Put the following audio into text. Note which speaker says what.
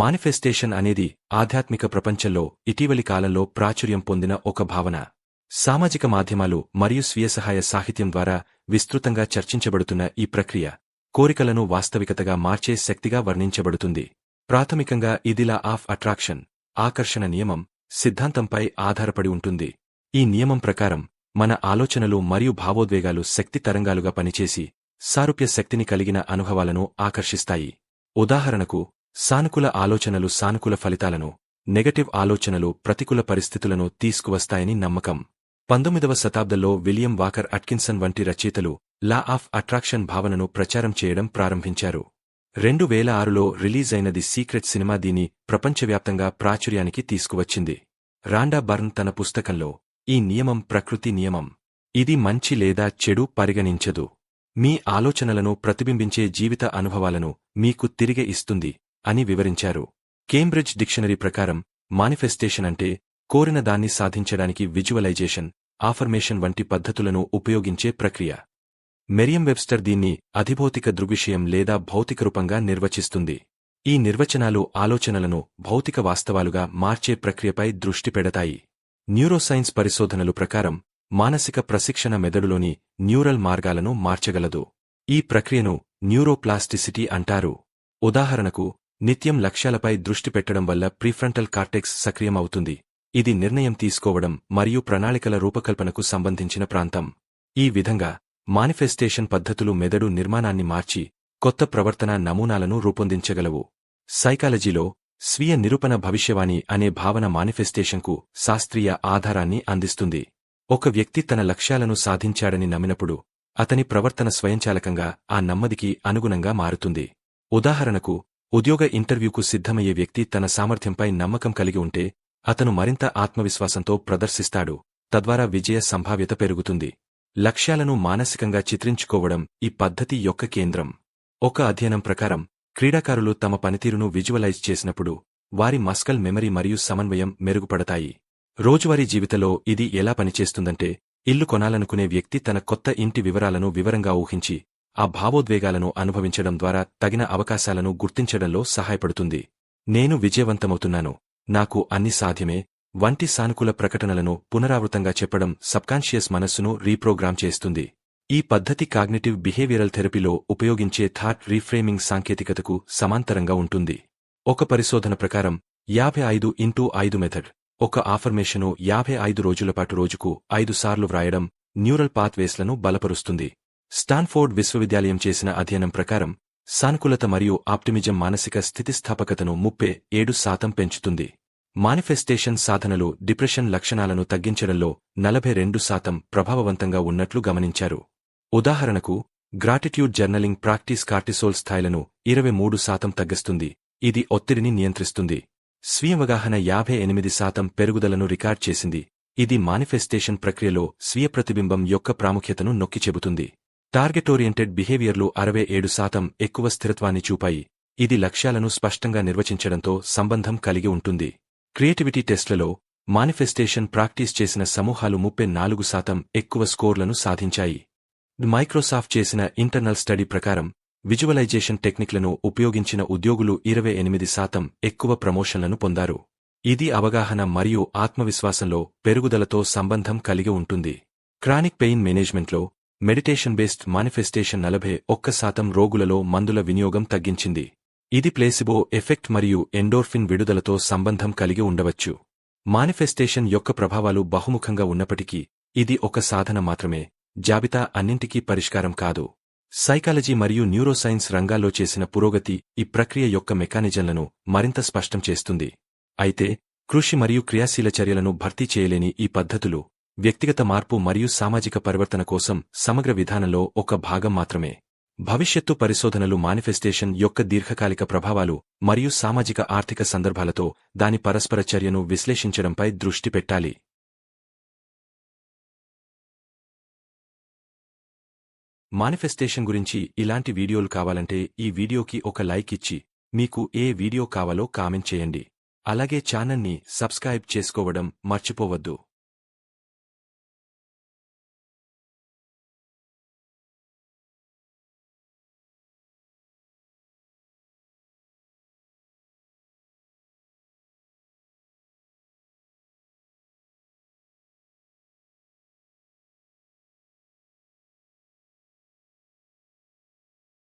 Speaker 1: Manifestation అనేది ఆధ్యాత్మిక ప్రపంచంలో ఇటీవలి కాలంలో ప్రాచుర్యం పొందిన ఒక భావన. సామాజిక మాధ్యమాలు మరియు స్వీయ సహాయ సాహిత్యం ద్వారా విస్తృతంగా చర్చించబడుతున్న ఈ ప్రక్రియ కోరికలను వాస్తవికతగా మార్చే శక్తిగా వర్ణించబడుతుంది. ప్రాథమికంగా ఇదిలా ఆఫ్ అట్రాక్షన్ ఆకర్షణ నియమం సిద్ధాంతంపై ఆధారపడి ఉంటుంది. ఈ నియమం ప్రకారం మన ఆలోచనలు మరియు భావోద్వేగాలు శక్తి తరంగాలుగా పనిచేసి సారూప్య శక్తిని కలిగిన అనుభవాలను ఆకర్షిస్తాయి. ఉదాహరణకు సానుకూల ఆలోచనలు సానుకూల ఫలితాలను నెగటివ్ ఆలోచనలు ప్రతికూల పరిస్థితులను తీసుకువస్తాయని నమ్మకం. పంతొమ్మిదవ శతాబ్దంలో విలియం వాకర్ అట్కిన్సన్ వంటి రచయితలు లా ఆఫ్ అట్రాక్షన్ భావనను ప్రచారం చేయడం ప్రారంభించారు. రెండు వేల ఆరులో రిలీజ్ అయిన ది సీక్రెట్ సినిమా దీని ప్రపంచవ్యాప్తంగా ప్రాచుర్యానికి తీసుకువచ్చింది. రాండా బర్న్ తన పుస్తకంలో ఈ నియమం ప్రకృతి నియమం. ఇది మంచి లేదా చెడు పరిగణించదు. మీ ఆలోచనలను ప్రతిబింబించే జీవిత అనుభవాలను మీకు తిరిగి ఇస్తుంది. అని వివరించారు. కేంబ్రిడ్జ్ డిక్షనరీ ప్రకారం మానిఫెస్టేషన్ అంటే కోరిన దాన్ని సాధించడానికి విజువలైజేషన్ ఆఫర్మేషన్ వంటి పద్ధతులను ఉపయోగించే ప్రక్రియ. మెరియం వెబ్స్టర్ దీన్ని అధిభౌతిక దృగ్విషయం లేదా భౌతిక రూపంగా నిర్వచిస్తుంది. ఈ నిర్వచనాలు ఆలోచనలను భౌతిక వాస్తవాలుగా మార్చే ప్రక్రియపై దృష్టి పెడతాయి. న్యూరోసైన్స్ పరిశోధనలు ప్రకారం మానసిక ప్రశిక్షణ మెదడులోని న్యూరల్ మార్గాలను మార్చగలదు. ఈ ప్రక్రియను న్యూరోప్లాస్టిసిటీ అంటారు. ఉదాహరణకు నిత్యం లక్ష్యాలపై దృష్టి పెట్టడం వల్ల ప్రీఫ్రంటల్ కార్టెక్స్ సక్రియం ఇది నిర్ణయం తీసుకోవడం మరియు ప్రణాళికల రూపకల్పనకు సంబంధించిన ప్రాంతం. ఈ విధంగా మానిఫెస్టేషన్ పద్ధతులు మెదడు నిర్మాణాన్ని మార్చి కొత్త ప్రవర్తన నమూనాలను రూపొందించగలవు. సైకాలజీలో స్వీయ నిరూపణ భవిష్యవాణి అనే భావన మానిఫెస్టేషన్కు శాస్త్రీయ ఆధారాన్ని అందిస్తుంది. ఒక వ్యక్తి తన లక్ష్యాలను సాధించాడని నమ్మినప్పుడు అతని ప్రవర్తన స్వయంచాలకంగా ఆ నమ్మదికి అనుగుణంగా మారుతుంది. ఉదాహరణకు ఉద్యోగ ఇంటర్వ్యూకు సిద్ధమయ్యే వ్యక్తి తన సామర్థ్యంపై నమ్మకం కలిగి ఉంటే అతను మరింత ఆత్మవిశ్వాసంతో ప్రదర్శిస్తాడు. తద్వారా విజయ సంభావ్యత పెరుగుతుంది. లక్ష్యాలను మానసికంగా చిత్రించుకోవడం ఈ పద్ధతి యొక్క కేంద్రం. ఒక అధ్యయనం ప్రకారం క్రీడాకారులు తమ పనితీరును విజువలైజ్ చేసినప్పుడు వారి మస్కల్ మెమరీ మరియు సమన్వయం మెరుగుపడతాయి. రోజువారీ జీవితంలో ఇది ఎలా పనిచేస్తుందంటే ఇల్లు కొనాలనుకునే వ్యక్తి తన కొత్త ఇంటి వివరాలను వివరంగా ఊహించి ఆ భావోద్వేగాలను అనుభవించడం ద్వారా తగిన అవకాశాలను గుర్తించడంలో సహాయపడుతుంది. నేను విజయవంతమవుతున్నాను. నాకు అన్ని సాధ్యమే. వంటి సానుకూల ప్రకటనలను పునరావృతంగా చెప్పడం సబ్కాన్షియస్ మనస్సును రీప్రోగ్రామ్ చేస్తుంది. ఈ పద్ధతి కాగ్నిటివ్ బిహేవియరల్ థెరపీలో ఉపయోగించే థాట్ రీఫ్రేమింగ్ సాంకేతికతకు సమాంతరంగా ఉంటుంది. ఒక పరిశోధన ప్రకారం యాభై ఐదు ఇంటూ ఐదు మెథడ్ ఒక ఆఫర్మేషను యాభై ఐదు రోజులపాటు రోజుకు ఐదుసార్లు వ్రాయడం న్యూరల్ పాత్వేస్లను బలపరుస్తుంది. స్టాన్ఫోర్డ్ విశ్వవిద్యాలయం చేసిన అధ్యయనం ప్రకారం సానుకూలత మరియు ఆప్టిమిజం మానసిక స్థితిస్థాపకతను ముప్పై ఏడు శాతం పెంచుతుంది. మానిఫెస్టేషన్ సాధనలు డిప్రెషన్ లక్షణాలను తగ్గించడంలో నలభై రెండు శాతం ప్రభావవంతంగా ఉన్నట్లు గమనించారు. ఉదాహరణకు గ్రాటిట్యూడ్ జర్నలింగ్ ప్రాక్టీస్ కార్టిసోల్ స్థాయిలను ఇరవై మూడు శాతం తగ్గిస్తుంది. ఇది ఒత్తిడిని నియంత్రిస్తుంది. స్వీయవగాహన యాభై ఎనిమిది శాతం పెరుగుదలను రికార్డ్ చేసింది. ఇది మానిఫెస్టేషన్ ప్రక్రియలో స్వీయ ప్రతిబింబం యొక్క ప్రాముఖ్యతను నొక్కి చెబుతుంది. టార్గెట్ ఓరియంటెడ్ బిహేవియర్లు అరవై ఏడు శాతం ఎక్కువ స్థిరత్వాన్ని చూపాయి. ఇది లక్ష్యాలను స్పష్టంగా నిర్వచించడంతో సంబంధం కలిగి ఉంటుంది. క్రియేటివిటీ టెస్ట్లలో మానిఫెస్టేషన్ ప్రాక్టీస్ చేసిన సమూహాలు ముప్పై నాలుగు శాతం ఎక్కువ స్కోర్లను సాధించాయి. మైక్రోసాఫ్ట్ చేసిన ఇంటర్నల్ స్టడీ ప్రకారం విజువలైజేషన్ టెక్నిక్లను ఉపయోగించిన ఉద్యోగులు ఇరవై ఎనిమిది శాతం ఎక్కువ ప్రమోషన్లను పొందారు. ఇది అవగాహన మరియు ఆత్మవిశ్వాసంలో పెరుగుదలతో సంబంధం కలిగి ఉంటుంది. క్రానిక్ పెయిన్ మేనేజ్మెంట్లో మెడిటేషన్ బేస్డ్ మానిఫెస్టేషన్ నలభై ఒక్క శాతం రోగులలో మందుల వినియోగం తగ్గించింది. ఇది ప్లేసిబో ఎఫెక్ట్ మరియు ఎండోర్ఫిన్ విడుదలతో సంబంధం కలిగి ఉండవచ్చు. మానిఫెస్టేషన్ యొక్క ప్రభావాలు బహుముఖంగా ఉన్నప్పటికీ ఇది ఒక సాధన మాత్రమే. జాబితా అన్నింటికీ పరిష్కారం కాదు. సైకాలజీ మరియు న్యూరోసైన్స్ రంగాల్లో చేసిన పురోగతి ఈ ప్రక్రియ యొక్క మెకానిజంలను మరింత స్పష్టం చేస్తుంది. అయితే కృషి మరియు క్రియాశీల చర్యలను భర్తీ చేయలేని ఈ పద్ధతులు వ్యక్తిగత మార్పు మరియు సామాజిక పరివర్తన కోసం సమగ్ర విధానంలో ఒక భాగం మాత్రమే. భవిష్యత్తు పరిశోధనలు మానిఫెస్టేషన్ యొక్క దీర్ఘకాలిక ప్రభావాలు మరియు సామాజిక ఆర్థిక సందర్భాలతో దాని పరస్పర చర్యను విశ్లేషించడంపై దృష్టి పెట్టాలి. మానిఫెస్టేషన్ గురించి ఇలాంటి వీడియోలు కావాలంటే ఈ వీడియోకి ఒక లైక్ ఇచ్చి మీకు ఏ వీడియో కావాలో కామెంట్ చేయండి. అలాగే ఛానల్ని సబ్స్క్రైబ్ చేసుకోవడం మర్చిపోవద్దు.